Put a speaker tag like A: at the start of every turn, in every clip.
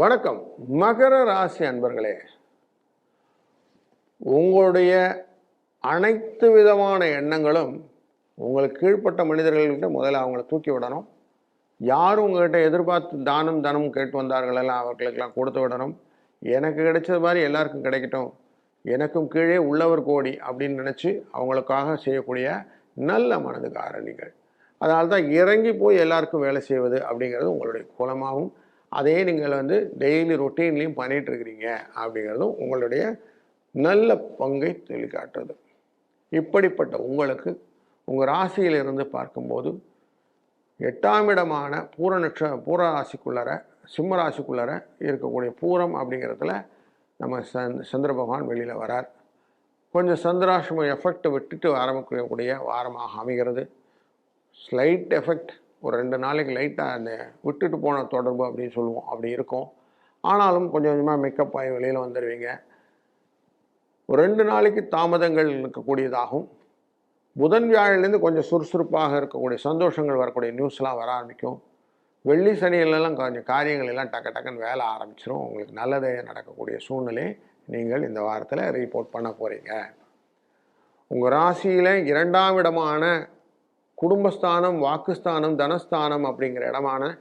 A: வணக்கம். மகர ராசி அன்பர்களே உங்களுடைய அனைத்து விதமான எண்ணங்களும் உங்களுக்கு கீழ்ப்பட்ட மனிதர்கள்கிட்ட முதல்ல அவங்கள தூக்கி விடணும். யார் உங்ககிட்ட எதிர்பார்த்து தானம் தனம் கேட்டு வந்தார்கள் எல்லாம் அவர்களுக்கெல்லாம் கொடுத்து விடணும். எனக்கு கிடைச்சது மாதிரி எல்லாருக்கும் கிடைக்கட்டும். எனக்கும் கீழே உள்ளவர் கோடி அப்படின்னு நினச்சி அவங்களுக்காக செய்யக்கூடிய நல்ல மனதுக்காரணிகள் அதனால தான் இறங்கி போய் எல்லாருக்கும் வேலை செய்வது அப்படிங்கிறது உங்களுடைய குலமாகவும் அதே நீங்கள் வந்து டெய்லி ரொட்டீன்லேயும் பண்ணிகிட்ருக்கிறீங்க அப்படிங்கிறதும் உங்களுடைய நல்ல பங்கை தெளிக்காட்டுறது. இப்படிப்பட்ட உங்களுக்கு உங்கள் ராசியிலிருந்து பார்க்கும்போது எட்டாம் இடமான பூர நட்ச பூர ராசிக்குள்ளார சிம்ம ராசிக்குள்ளார இருக்கக்கூடிய பூரம் அப்படிங்கிறதுல நம்ம சந் சந்திர பகவான் வெளியில் வரார். கொஞ்சம் சந்திராசிரம எஃபெக்ட் விட்டுட்டு ஆரம்பிக்கக்கூடிய வாரமாக அமைகிறது. ஸ்லைட் எஃபெக்ட் ஒரு ரெண்டு நாளைக்கு லைட்டாக அந்த விட்டுட்டு போன தொடர்பு அப்படின்னு சொல்லுவோம். அப்படி இருக்கும். ஆனாலும் கொஞ்சம் கொஞ்சமாக மேக்கப் ஆகி வெளியில் வந்துடுவீங்க ஒரு ரெண்டு நாளைக்கு தாமதங்கள் இருக்கக்கூடியதாகும். புதன் வியாழிலேருந்து கொஞ்சம் சுறுசுறுப்பாக இருக்கக்கூடிய சந்தோஷங்கள் வரக்கூடிய நியூஸ்லாம் வர ஆரம்பிக்கும். வெள்ளி சனியிலெல்லாம் கொஞ்சம் காரியங்கள் எல்லாம் டக்கு டக்குன்னு வேலை ஆரம்பிச்சிடும் உங்களுக்கு நல்லதே நடக்கக்கூடிய சூழ்நிலை நீங்கள் இந்த வாரத்தில் ரிப்போர்ட் பண்ண போகிறீங்க உங்கள் ராசியில் இரண்டாம் இடமான குடும்பஸ்தானம் வாக்குஸ்தானம் தனஸ்தானம் அப்படிங்கிற இடமான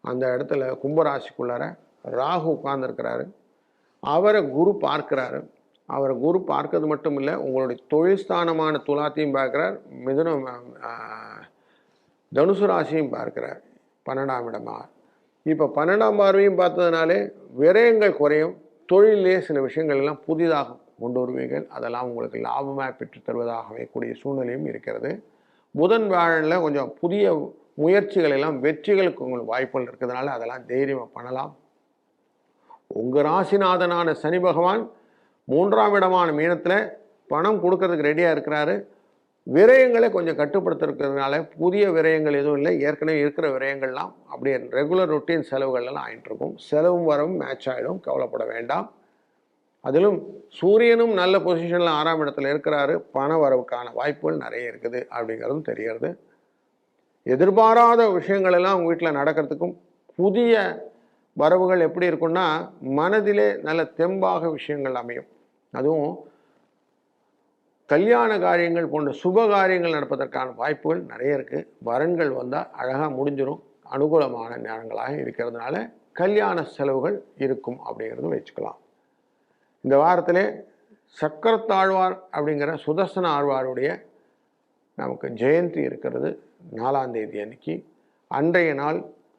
A: அந்த இடத்துல கும்பராசிக்குள்ளார ராகு உட்கார்ந்துருக்கிறாரு. அவரை குரு பார்க்கிறாரு. அவரை குரு பார்க்கறது மட்டும் இல்லை உங்களுடைய தொழில் ஸ்தானமான துலாத்தையும் பார்க்குறார். மிதுனம் தனுசு ராசியும் பார்க்கிறார் பன்னெண்டாம் இடமா. இப்போ பன்னெண்டாம் பார்வையும் பார்த்ததுனாலே விரயங்கள் குறையும். தொழிலே சில விஷயங்கள் எல்லாம் புதிதாக கொண்டு வருவீர்கள். அதெல்லாம் உங்களுக்கு லாபமாக பெற்றுத் தருவதாகவே கூடிய சூழ்நிலையும் இருக்கிறது. புதன் வியாழனில் கொஞ்சம் புதிய முயற்சிகள் எல்லாம் வெற்றிகளுக்கு உங்களுக்கு வாய்ப்புகள் இருக்கிறதுனால அதெல்லாம் தைரியமாக பண்ணலாம். உங்கள் ராசிநாதனான சனி பகவான் மூன்றாம் இடமான மீனத்தில் பணம் கொடுக்கறதுக்கு ரெடியாக இருக்கிறாரு. விரயங்களை கொஞ்சம் கட்டுப்படுத்துறதுனால புதிய விரயங்கள் எதுவும் இல்லை. ஏற்கனவே இருக்கிற விரயங்கள்லாம் அப்படியே ரெகுலர் ரொட்டீன் செலவுகள்லாம் எல்லாம் இருக்கும் செலவும் வரவும் மேட்ச் ஆகிடும் கவலைப்பட வேண்டாம். அதிலும் சூரியனும் நல்ல பொசிஷனில் ஆறாம் இடத்துல இருக்கிறாரு. பண வரவுக்கான வாய்ப்புகள் நிறைய இருக்குது அப்படிங்கிறதும் தெரிகிறது. எதிர்பாராத விஷயங்கள் எல்லாம் உங்கள் வீட்டில் நடக்கிறதுக்கும் புதிய வரவுகள் எப்படி இருக்கும்னா மனதிலே நல்ல தெம்பாக விஷயங்கள் அமையும். அதுவும் கல்யாண காரியங்கள் போன்ற சுப காரியங்கள் நடப்பதற்கான வாய்ப்புகள் நிறைய இருக்குது வரன்கள் வந்தால் அழகாக முடிஞ்சிடும் அனுகூலமான நேரங்களாக இருக்கிறதுனால கல்யாண செலவுகள் இருக்கும் அப்படிங்கிறது வச்சுக்கலாம். இந்த வாரத்திலே சக்கரத்தாழ்வார் அப்படிங்கிற சுதர்சன ஆழ்வாருடைய நமக்கு ஜெயந்தி இருக்கிறது நாலாம் தேதி அன்னைக்கு. அன்றைய நாள்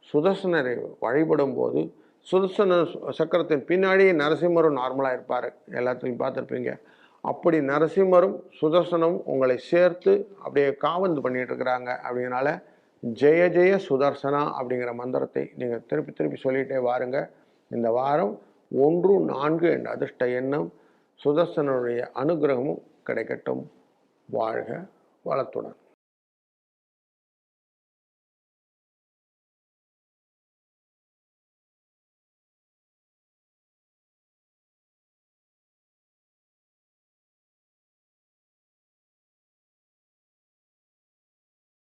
A: சுதர்சனரை வழிபடும் போது சுதர்சன சக்கரத்தின் பின்னாடியே நரசிம்மரும் நார்மலாக இருப்பார். எல்லாத்துலையும் பார்த்துருப்பீங்க. அப்படி நரசிம்மரும் சுதர்சனும் உங்களை சேர்த்து அப்படியே காவந்து பண்ணிட்டு இருக்கிறாங்க. அப்படிங்கிறனால ஜெய ஜெய சுதர்சனா அப்படிங்கிற மந்திரத்தை நீங்கள் திருப்பி திருப்பி சொல்லிகிட்டே வாருங்க. இந்த வாரம் ஒன்று நான்கு என்ற அதிர்ஷ்ட எண்ணம் சுதர்சனுடைய அனுகிரகமும் கிடைக்கட்டும். வாழ்க வளத்துடன்.